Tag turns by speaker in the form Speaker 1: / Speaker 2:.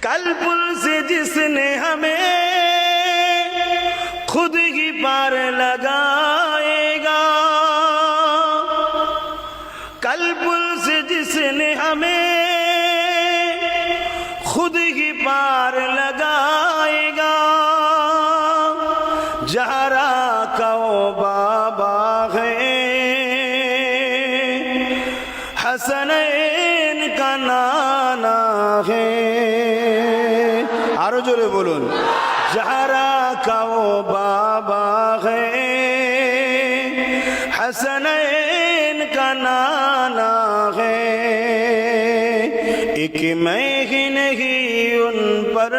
Speaker 1: कल पुल से जिसने हमें खुद ही पार लगाएगा कल पुल से जिसने हमें खुद ही पार लगाएगा जहरा का वो बाबा है हसनैन का नाना है আরো জোরে বলুন যাহারা কাও বাবা है हसनैन का नाना है एक मैं ही नहीं उन पर